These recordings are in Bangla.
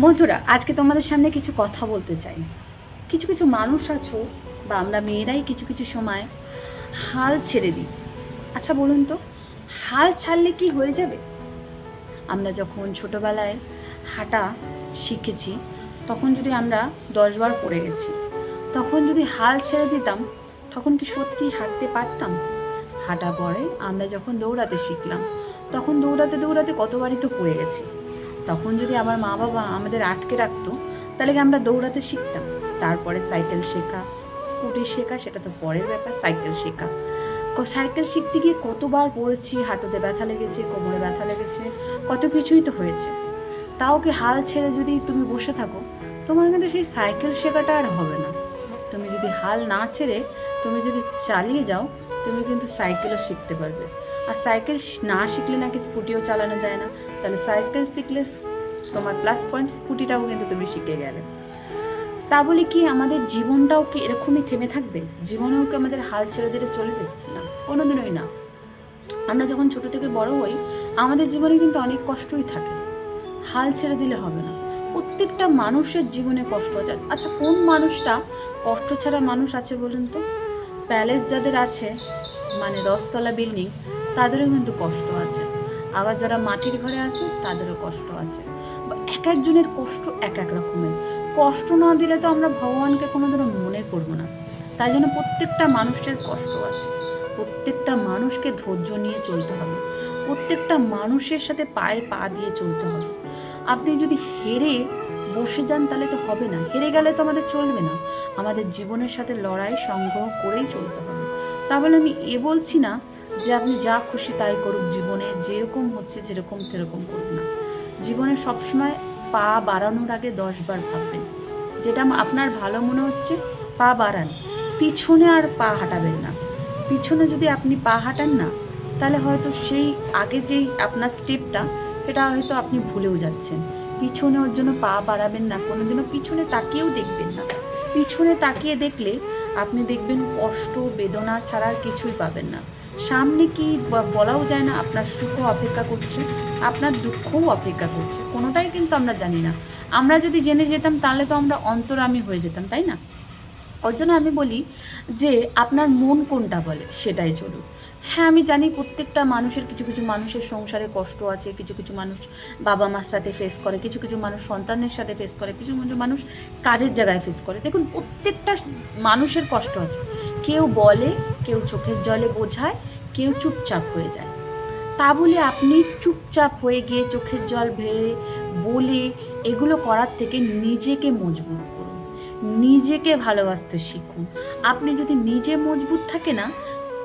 বন্ধুরা, আজকে তোমাদের সামনে কিছু কথা বলতে চাই। কিছু কিছু মানুষ আছো, বা আমরা মেয়েরাই কিছু কিছু সময় হাল ছেড়ে দিই। আচ্ছা বলুন তো, হাল ছাড়লে কি হয়ে যাবে? আমরা যখন ছোটোবেলায় হাঁটা শিখেছি, তখন যদি আমরা দশবার পড়ে গেছি, তখন যদি হাল ছেড়ে দিতাম, তখন কি সত্যি হাঁটতে পারতাম? হাঁটা পরে আমরা যখন দৌড়াতে শিখলাম, তখন দৌড়াতে দৌড়াতে কতবারই তো পড়ে গেছি। তখন যদি আমার মা বাবা আমাদের আটকে রাখতো, তাহলে কি আমরা দৌড়াতে শিখতাম? তারপরে সাইকেল শেখা, স্কুটি শেখা, সেটা তো পরের ব্যাপার, সাইকেল শেখা। সাইকেল শিখতে গিয়ে কতবার পড়েছি, হাঁটুতে ব্যথা লেগেছে, কোমরে ব্যথা লেগেছে, কত কিছুই তো হয়েছে। তাও কি হাল ছেড়ে যদি তুমি বসে থাকো, তোমার কিন্তু সেই সাইকেল শেখাটা আর হবে না। তুমি যদি হাল না ছেড়ে, তুমি যদি চালিয়ে যাও, তুমি কিন্তু সাইকেলও শিখতে পারবে। আর সাইকেল না শিখলে নাকি স্কুটিও চালানো যায় না। তাহলে সাইকেল শিখলে তোমার প্লাস পয়েন্ট স্কুটিটাও কিন্তু তুমি শিখে গেলে। তা বলে কি আমাদের জীবনটাও কি এরকমই থেমে থাকবে? জীবনেও কি আমাদের হাল ছেড়ে দিলে চলবে? না, কোনোদিনই না। আমরা যখন ছোট থেকে বড় হই, আমাদের জীবনে কিন্তু অনেক কষ্টই থাকে। হাল ছেড়ে দিলে হবে না। প্রত্যেকটা মানুষের জীবনে কষ্ট আছে। আচ্ছা কোন মানুষটা কষ্ট ছাড়া মানুষ আছে বলুন তো? প্যালেস যাদের আছে মানে দশতলা বিল্ডিং তাদেরও কিন্তু কষ্ট আছে। আবার যারা মাটির ঘরে আছে, তাদেরও কষ্ট আছে। এক একজনের কষ্ট এক এক রকমের। কষ্ট না দিলে তো আমরা ভগবানকে কোনোদিনও মনে করব না। তাই জন্য প্রত্যেকটা মানুষের কষ্ট আছে। প্রত্যেকটা মানুষকে ধৈর্য নিয়ে চলতে হবে। প্রত্যেকটা মানুষের সাথে পায়ে পা দিয়ে চলতে হবে। আপনি যদি হেরে বসে যান, তাহলে তো হবে না। হেরে গেলে তো আমাদের চলবে না। আমাদের জীবনের সাথে লড়াই, সংগ্রহ করেই চলতে হবে। তাহলে আমি এ বলছি না যে আপনি যা খুশি তাই করুক, জীবনে যেরকম হচ্ছে যেরকম সেরকম করুন না। জীবনে সবসময় পা বাড়ানোর আগে দশবার ভাববেন। যেটা আপনার ভালো মনে হচ্ছে, পা বাড়ান। পিছনে আর পা হাঁটাবেন না। পিছনে যদি আপনি পা হাঁটান না, তাহলে হয়তো সেই আগে যেই আপনার স্টেপটা, সেটা হয়তো আপনি ভুলেও যাচ্ছেন। পিছনে ওর জন্য পা বাড়াবেন না, কোনোদিনও পিছনে তাকিয়েও দেখবেন না। পিছনে তাকিয়ে দেখলে আপনি দেখবেন কষ্ট, বেদনা ছাড়া আর কিছুই পাবেন না। সামনে কি বলাও যায় না, আপনার সুখও অপেক্ষা করছে, আপনার দুঃখও অপেক্ষা করছে, কোনোটাই কিন্তু আমরা জানি না। আমরা যদি জেনে যেতাম, তাহলে তো আমরা অন্তরামি হয়ে যেতাম, তাই না? ওর জন্য আমি বলি যে, আপনার মন কোনটা বলে, সেটাই চলুক হ্যাঁ আমি জানি প্রত্যেকটা মানুষের কিছু কিছু মানুষের সংসারে কষ্ট আছে, কিছু কিছু মানুষ বাবা মার সাথে ফেস করে, কিছু কিছু মানুষ সন্তানের সাথে ফেস করে, কিছু কিছু মানুষ কাজের জায়গায় ফেস করে। দেখুন, প্রত্যেকটা মানুষের কষ্ট আছে। কেউ বলে, কেউ চোখের জলে বোঝায়, কেউ চুপচাপ হয়ে যায়। তা বলে আপনি চুপচাপ হয়ে গিয়ে চোখের জল ভেয়ে বলে এগুলো করার থেকে নিজেকে মজবুত করুন। নিজেকে ভালোবাসতে শিখুন। আপনি যদি নিজে মজবুত থাকে না,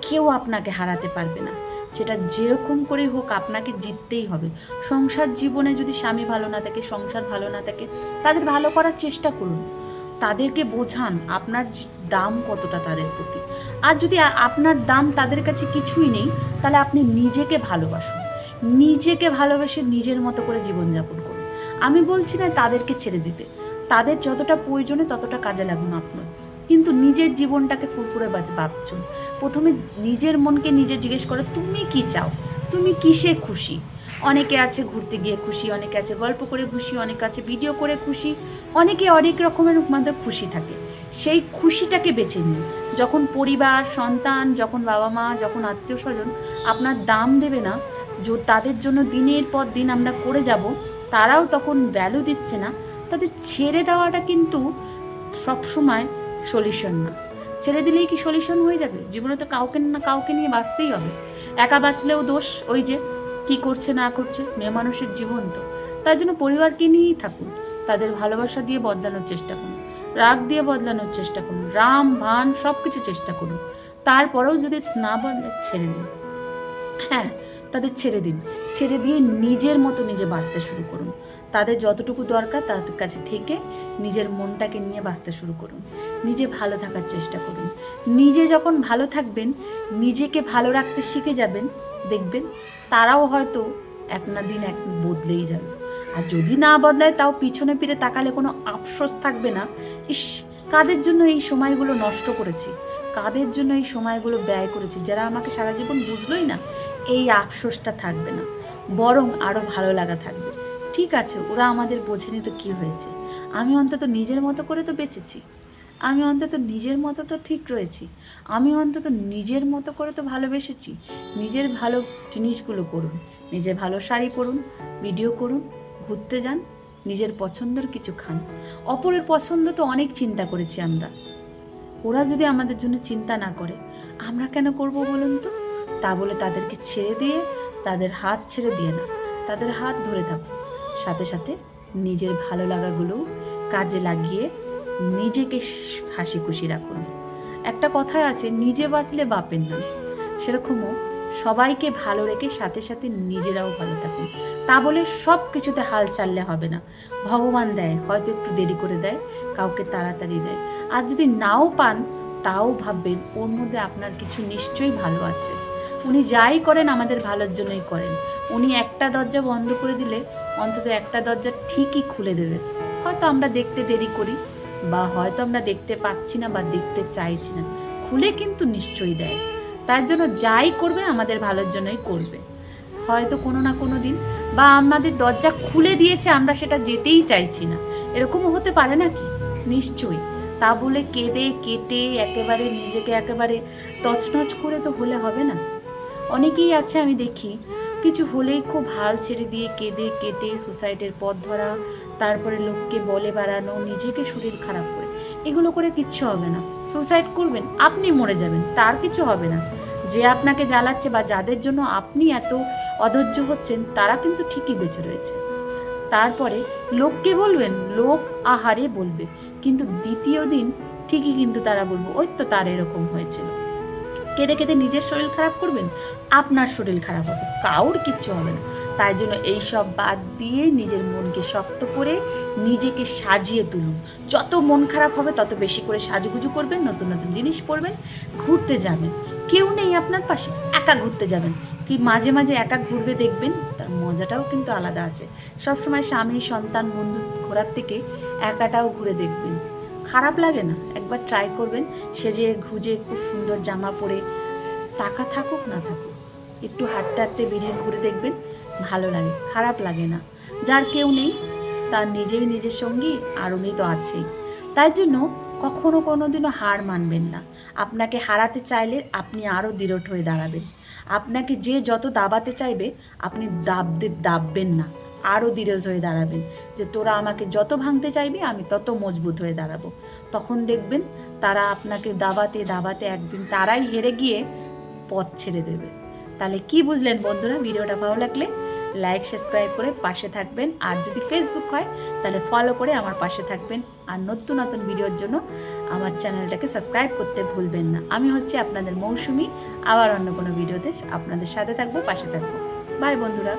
কেউ আপনাকে হারাতে পারবে না। সেটা যেরকম করেই হোক আপনাকে জিততেই হবে। সংসার জীবনে যদি স্বামী ভালো না থাকে, সংসার ভালো না থাকে, তাদের ভালো করার চেষ্টা করুন। তাদেরকে বোঝান আপনার দাম কতটা তাদের প্রতি। আর যদি আপনার দাম তাদের কাছে কিছুই নেই, তাহলে আপনি নিজেকে ভালোবাসুন। নিজেকে ভালোবেসে নিজের মতো করে জীবনযাপন করুন। আমি বলছি না তাদেরকে ছেড়ে দিতে। তাদের যতটা প্রয়োজনে ততটা কাজে লাগুন আপনার। কিন্তু নিজের জীবনটাকে ফুরফুরে ভাবছুন প্রথমে নিজের মনকে নিজে জিজ্ঞেস করো, তুমি কি চাও? তুমি কিসে খুশি? অনেকে আছে ঘুরতে গিয়ে খুশি, অনেকে আছে গল্প করে খুশি, অনেকে আছে ভিডিও করে খুশি, অনেকে অনেক রকমের মধ্যে খুশি থাকে। সেই খুশিটাকে বেছে নিন। যখন পরিবার, সন্তান, যখন বাবা মা, যখন আত্মীয় স্বজন আপনার দাম দেবে না, য- তাদের জন্য দিনের পর দিন আমরা করে যাব, তারাও তখন ভ্যালু দিচ্ছে না। তাদের ছেড়ে দেওয়াটা কিন্তু সবসময় সলিউশন না। ছেড়ে দিলেই কি সলিউশন হয়ে যাবে? জীবনে তো কাউকে না কাউকে নিয়ে বাঁচতেই হবে। একা বাঁচলেও দোষ ওই যে কি করছে না করছে, মেয়ে মানুষের জীবন তো। তার জন্য পরিবারকে নিয়েই থাকুন। তাদের ভালোবাসা দিয়ে বদলানোর চেষ্টা করুন। রাগ দিয়ে বদলানোর চেষ্টা করুন। রাম, ভান সব কিছু চেষ্টা করুন। তারপরেও যদি না বদলে, ছেড়ে দিন। হ্যাঁ তাদের ছেড়ে দিন। ছেড়ে দিয়ে নিজের মতো নিজে বাঁচতে শুরু করুন। তাদের যতটুকু দরকার তাদের কাছে থেকে নিজের মনটাকে নিয়ে বাঁচতে শুরু করুন। নিজে ভালো থাকার চেষ্টা করুন। নিজে যখন ভালো থাকবেন, নিজেকে ভালো রাখতে শিখে যাবেন, দেখবেন তারাও হয়তো এক না দিন এক বদলেই যাবে। আর যদি না বদলায়, তাও পিছনে ফিরে তাকালে কোনো আফসোস থাকবে না। ইস, কাদের জন্য এই সময়গুলো নষ্ট করেছি? কাদের জন্য এই সময়গুলো ব্যয় করেছি? যারা আমাকে সারা জীবন বুঝলোই না, এই আফসোসটা থাকবে না। বরং আরও ভালো লাগা থাকবে। ঠিক আছে, ওরা আমাদের বোঝেনি তো কী হয়েছে। আমি অন্তত নিজের মতো করে তো বেঁচেছি। আমি অন্তত নিজের মতো তো ঠিক রয়েছি। আমি অন্তত নিজের মতো করে তো ভালোবেসেছি। নিজের ভালো জিনিসগুলো করুন, নিজের ভালো শাড়ি পরুন ভিডিও করুন, ঘুরতে যান, নিজের পছন্দের কিছু খান। অপরের পছন্দ তো অনেক চিন্তা করেছি আমরা। ওরা যদি আমাদের জন্য চিন্তা না করে, আমরা কেন করব বলুন তো? তা বলে তাদেরকে ছেড়ে দিয়ে, তাদের হাত ছেড়ে দিয়ে না, তাদের হাত ধরে থাকুন। সাথে সাথে নিজের ভালো লাগাগুলো কাজে লাগিয়ে নিজেকে হাসি খুশি রাখুন। একটা কথায় আছে, নিজে বাঁচলে বাপের নাম। সেরকমও সবাইকে ভালো রেখে সাথে সাথে নিজেরাও ভালো থাকুন। তা বলে সব কিছুতে হাল চাললে হবে না। ভগবান দেয়, হয়তো একটু দেরি করে দেয়, কাউকে তাড়াতাড়ি দেয়। আর যদি নাও পান, তাও ভাববেন, ওর মধ্যে আপনার কিছু নিশ্চয়ই ভালো আছে। উনি যাই করেন, আমাদের ভালোর জন্যই করেন। উনি একটা দরজা বন্ধ করে দিলে অন্তত একটা দরজা ঠিকই খুলে দেবে হয়তো আমরা দেখতে দেরি করি বা হয়তো আমরা দেখতে পাচ্ছি না বা দেখতে চাইছি না, খুলে কিন্তু নিশ্চয়ই দেয়। তার জন্য যাই করবে আমাদের ভালোর জন্যই করবে। হয়তো কোনো না কোনো দিন বা আমাদের দরজা খুলে দিয়েছে, আমরা সেটা যেতেই চাইছি না। এরকমও হতে পারে নাকি নিশ্চয়ই। তা বলে কেঁদে কেটে একেবারে নিজেকে একেবারে তছনছ করে তো হলে হবে না। অনেকেই আছে আমি দেখি, কিছু হলেই খুব হাল ছেড়ে দিয়ে কেঁদে কেটে সুসাইডের পথ ধরা তারপরে লোককে বলে বেড়ানো, নিজেকে শরীর খারাপ করে, এগুলো করে কিচ্ছু হবে না। সুসাইড করবেন, আপনি মরে যাবেন, তার কিছু হবে না। যে আপনাকে জ্বালাচ্ছে বা যাদের জন্য আপনি এত অধৈর্য হচ্ছেন, তারা কিন্তু ঠিকই বেঁচে রয়েছে। তারপরে লোককে বলবেন, লোক আহারে বলবে। কিন্তু দ্বিতীয় দিন ঠিকই কিন্তু তারা বলব, ওই তো তার এরকম হয়েছিল। কেঁদে কেঁদে নিজের শরীর খারাপ করবেন, আপনার শরীর খারাপ হবে, কাউর কিচ্ছু হবে না। তাই জন্য এই সব বাদ দিয়ে নিজের মনকে শক্ত করে নিজেকে সাজিয়ে তুলুন। যত মন খারাপ হবে, তত বেশি করে সাজুগুজু করবেন, নতুন নতুন জিনিস পড়বেন ঘুরতে যাবেন। কেউ নেই আপনার পাশে, একা ঘুরতে যাবেন। কি মাঝে মাঝে একা ঘুরবে দেখবেন, তার মজাটাও কিন্তু আলাদা আছে। সবসময় স্বামী, সন্তান, বন্ধু ঘোরার থেকে একাটাও ঘুরে দেখবেন। খারাপ লাগে না, একবার ট্রাই করবেন, সেজে ঘুজে খুব সুন্দর জামা পরে, টাকা থাকুক না থাকুক, একটু হাঁটতে হাঁটতে বেরিয়ে ঘুরে দেখবেন। ভালো লাগে, খারাপ লাগে না। যার কেউ নেই, তার নিজেই নিজের সঙ্গী আর উনি তো আছেই। তাই জন্য কখনো কোনো দিনও হার মানবেন না। আপনাকে হারাতে চাইলে আপনি আরও দৃঢ় হয়ে দাঁড়াবেন। আপনাকে যে যত দাবাতে চাইবে, আপনি দাবতে দাববেন না। আরও দৃঢ় হয়ে দাঁড়াবেন যে তোরা আমাকে যত ভাঙতে চাইবি, আমি তত মজবুত হয়ে দাঁড়াবো। তখন দেখবেন তারা আপনাকে দাবাতে দাবাতে একদিন তারাই হেরে গিয়ে পথ ছেড়ে দেবে। তাহলে কি বুঝলেন বন্ধুরা? ভিডিওটা ভালো লাগলে লাইক সাবস্ক্রাইব করে পাশে থাকবেন। আর যদি ফেসবুক হয়, তাহলে ফলো করে আমার পাশে থাকবেন। আর নতুন নতুন ভিডিওর জন্য আমার চ্যানেলটাকে সাবস্ক্রাইব করতে ভুলবেন না। আমি হচ্ছে আপনাদের মৌসুমি। আবার অন্য কোনো ভিডিওতে আপনাদের সাথে থাকব, পাশে থাকব। বাই বন্ধুরা।